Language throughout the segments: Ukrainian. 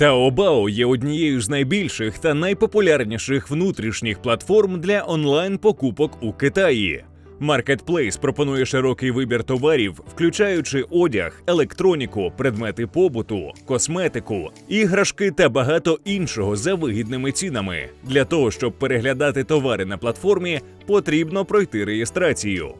Taobao є однією з найбільших та найпопулярніших внутрішніх платформ для онлайн покупок у Китаї. Маркетплейс пропонує широкий вибір товарів, включаючи одяг, електроніку, предмети побуту, косметику, іграшки та багато іншого за вигідними цінами. Для того щоб переглядати товари на платформі, потрібно пройти реєстрацію.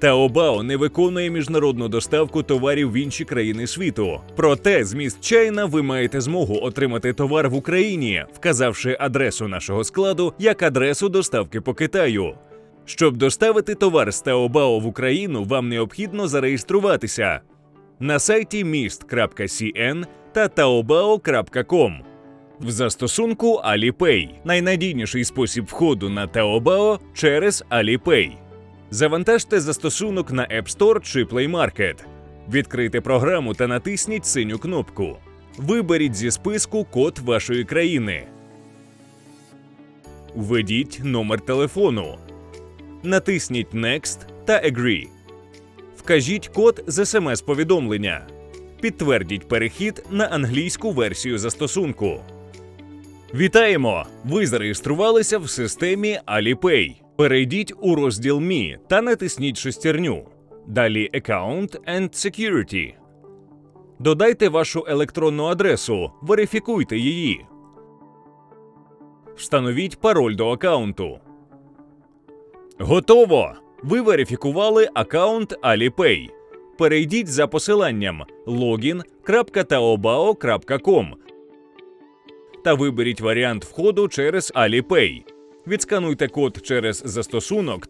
Taobao не виконує міжнародну доставку товарів в інші країни світу. Проте з міст Чайна ви маєте змогу отримати товар в Україні, вказавши адресу нашого складу як адресу доставки по Китаю. Щоб доставити товар з Taobao в Україну, вам необхідно зареєструватися на сайті mist.cn та taobao.com. В застосунку Alipay – найнадійніший спосіб входу на Taobao через Alipay. Завантажте застосунок на App Store чи Play Market. Відкрийте програму та натисніть синю кнопку. Виберіть зі списку код вашої країни. Введіть номер телефону. Натисніть Next та Agree. Вкажіть код з смс-повідомлення. Підтвердіть перехід на англійську версію застосунку. Вітаємо! Ви зареєструвалися в системі Alipay. Перейдіть у розділ Мі та натисніть шестерню. Далі Account and Security. Додайте вашу електронну адресу, верифікуйте її. Встановіть пароль до аккаунту. Готово! Ви верифікували аккаунт Alipay. Перейдіть за посиланням login.taobao.com та виберіть варіант входу через Alipay. Відскануйте код через застосунок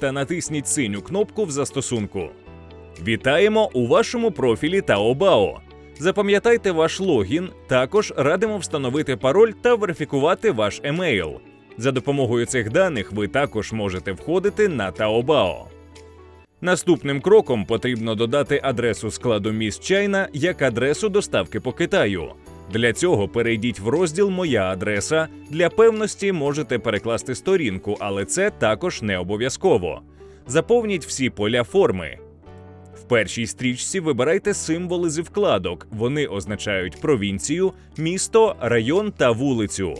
та натисніть синю кнопку в застосунку. Вітаємо у вашому профілі Taobao. Запам'ятайте ваш логін. Також радимо встановити пароль та верифікувати ваш емейл. За допомогою цих даних ви також можете входити на Taobao. Наступним кроком потрібно додати адресу складу міст Чайна як адресу доставки по Китаю. Для цього перейдіть в розділ Моя адреса. Для певності можете перекласти сторінку, але це також не обов'язково. Заповніть всі поля форми. В першій стрічці вибирайте символи зі вкладок. Вони означають провінцію, місто, район та вулицю.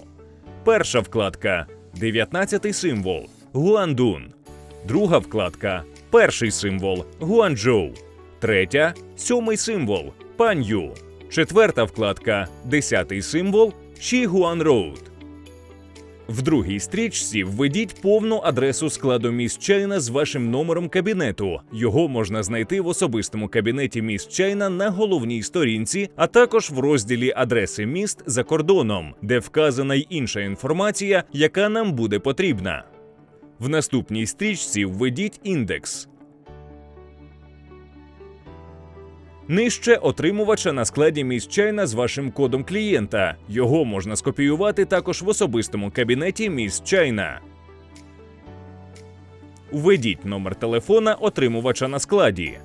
Перша вкладка 19 символ Гуандун. Друга вкладка перший символ Гуанчжоу. Третя сьомий символ Пан'ю. Четверта вкладка десятий символ Шігуан Роуд. В другій стрічці введіть повну адресу складу міст Чайна з вашим номером кабінету. Його можна знайти в особистому кабінеті міст Чайна на головній сторінці, а також в розділі адреси міст за кордоном, де вказана й інша інформація, яка нам буде потрібна. В наступній стрічці введіть індекс. Нижче отримувача на складі міст Чайна з вашим кодом клієнта. Його можна скопіювати також в особистому кабінеті міст Введіть номер телефона отримувача на складі.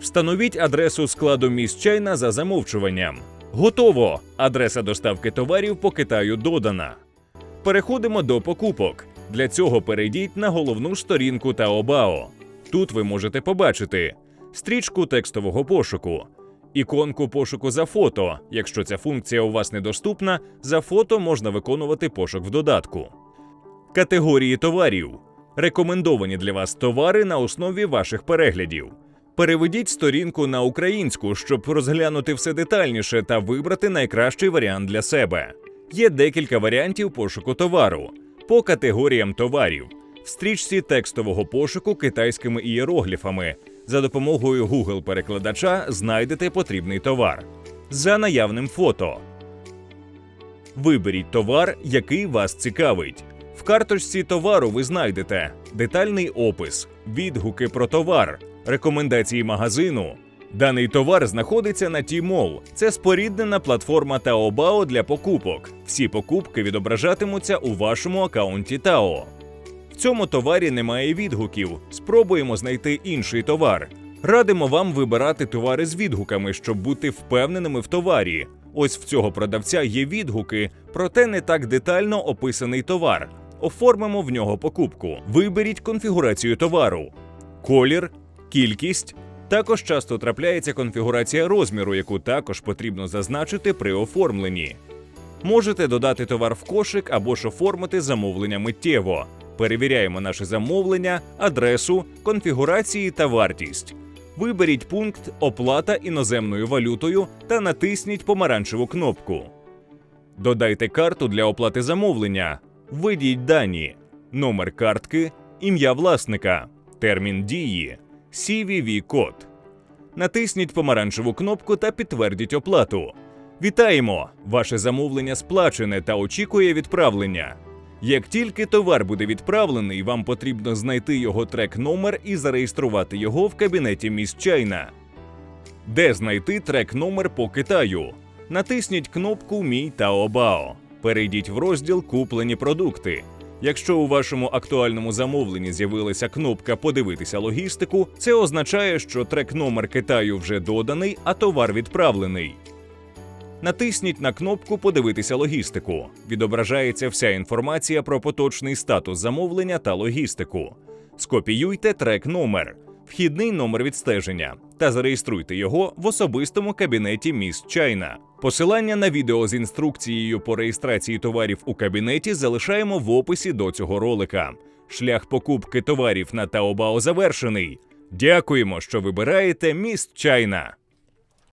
Встановіть адресу складу місчайна за замовчуванням. Готово! Адреса доставки товарів по Китаю додана. Переходимо до покупок. Для цього перейдіть на головну сторінку Taobao. Тут ви можете побачити стрічку текстового пошуку, іконку пошуку за фото. Якщо ця функція у вас недоступна, за фото можна виконувати пошук в додатку. Категорії товарів. Рекомендовані для вас товари на основі ваших переглядів. Переведіть сторінку на українську, щоб розглянути все детальніше та вибрати найкращий варіант для себе. Є декілька варіантів пошуку товару по категоріям товарів в стрічці текстового пошуку китайськими ієрогліфами. За допомогою Google перекладача знайдете потрібний товар за наявним фото. Виберіть товар, який вас цікавить. В карточці товару ви знайдете детальний опис, відгуки про товар, рекомендації магазину. Даний товар знаходиться на Tmall. Це споріднена платформа Taobao для покупок. Всі покупки відображатимуться у вашому аккаунті Tao. Цьому товарі немає відгуків. Спробуємо знайти інший товар. Радимо вам вибирати товари з відгуками, щоб бути впевненими в товарі. Ось в цього продавця є відгуки, проте не так детально описаний товар. Оформимо в нього покупку. Виберіть конфігурацію товару, колір, кількість. Також часто трапляється конфігурація розміру, яку також потрібно зазначити при оформленні. Можете додати товар в кошик або ж оформити замовлення миттєво. Перевіряємо наше замовлення, адресу, конфігурації та вартість. Виберіть пункт Оплата іноземною валютою та натисніть помаранчеву кнопку. Додайте карту для оплати замовлення. Введіть дані, номер картки, ім'я власника, термін дії, CVV код. Натисніть помаранчеву кнопку та підтвердіть оплату. Вітаємо! Ваше замовлення сплачене та очікує відправлення. Як тільки товар буде відправлений, вам потрібно знайти його трек-номер і зареєструвати його в кабінеті Міс Чайна. Де знайти трек-номер по Китаю? Натисніть кнопку Мій Таобао. Перейдіть в розділ Куплені продукти. Якщо у вашому актуальному замовленні з'явилася кнопка Подивитися логістику, це означає, що трек-номер Китаю вже доданий, а товар відправлений. Натисніть на кнопку Подивитися логістику. Відображається вся інформація про поточний статус замовлення та логістику. Скопіюйте трек номер, вхідний номер відстеження та зареєструйте його в особистому кабінеті Міс Чайна. Посилання на відео з інструкцією по реєстрації товарів у кабінеті залишаємо в описі до цього ролика. Шлях покупки товарів на Таобао завершений. Дякуємо, що вибираєте Міс Чайна.